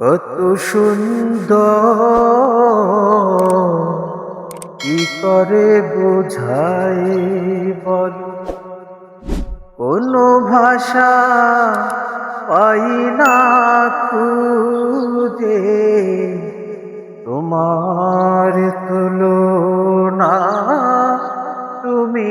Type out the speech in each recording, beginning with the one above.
কত সুন্দর। কি করে বোঝাই বল? কোনো ভাষা পাই না খুঁজে। তোমার তুলনা তুমি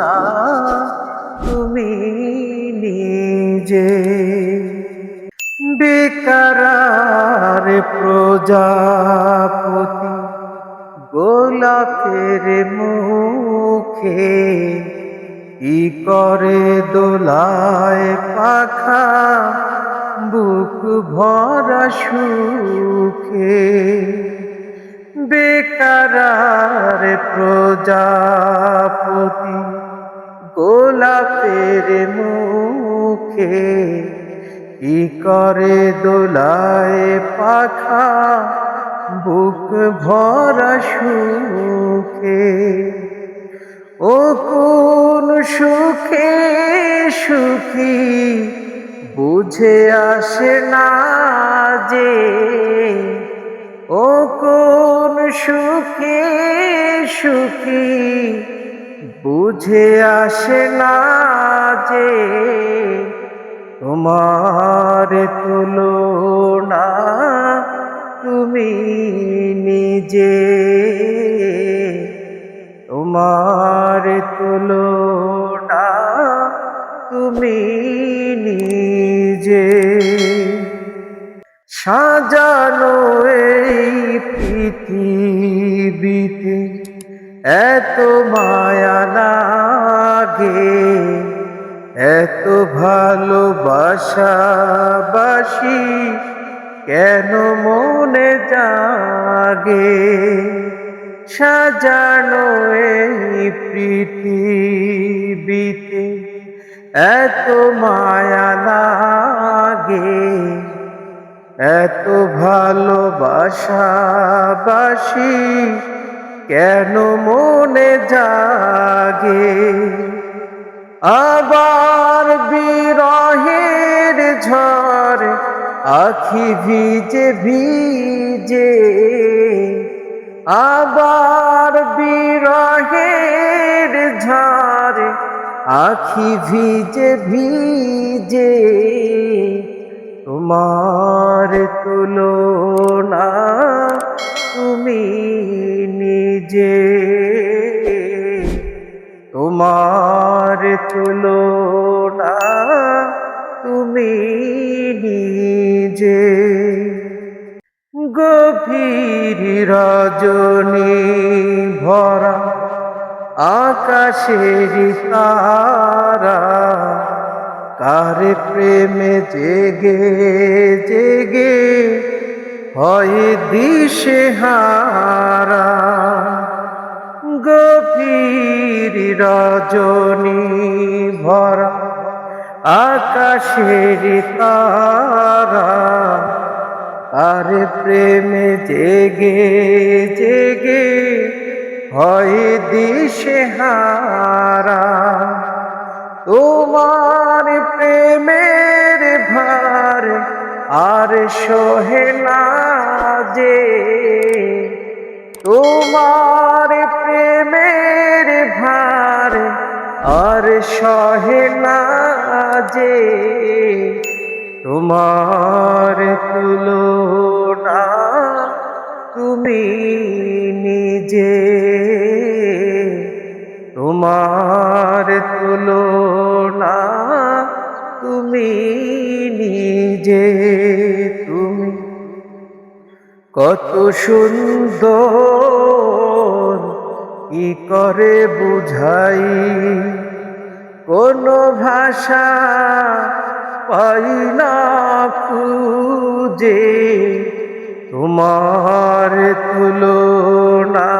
তুলনা তুমি নিজে। বেকারার প্রজাপতি গোলাপের মুখে কি করে দোলায় পাখা বুক ভরা সুখে? বেকারার প্রজাপতি গোলাপের মুখে কি করে দোলায় পাখা? বুক ভরা সুখে। ও কোন সুখে সুখী? বুঝে আসে না যে ও কোন সুখে সুখী? বুঝে আসে না যে তোমার তুলনা তুমি নিজে। তোমার তুলনা তুমি নিজে। সাজানো এই পৃথিবীতে এত মায়া লাগে। এত ভালোবাসা বাসি কেন মনে জাগে? সাজানো এই পৃথিবীতে এত মায়া লাগে। এত ভালোবাসা বাসি কেন মনে জাগে? আবার বিরহের ঝড়, আখি ভিজে ভিজে। আবার বিরহের ঝড়, আখি ভিজে ভিজে। তোমার তুলনা তুমি নিজে তোমার তুলনা তুমি নিজে। গভীর রজনী ভরা আকাশের তারা, কার প্রেমে জেগে জেগে হয় দিশে হারা গভীর রজনী ভরা, আকাশের তারা। আর প্রেমে জেগে জেগে হয় দিশে হারা। তোমার প্রেমের ভার আর সোহে না যে, তোমার আর সহে না যে তোমার তুলনা, তুমি নিজে তোমার তুলনা, তুমি নিজে তুমি কত সুন্দর কি করে বুঝাই? কোন ভাষা পাই না খুঁজে। তোমার তুলনা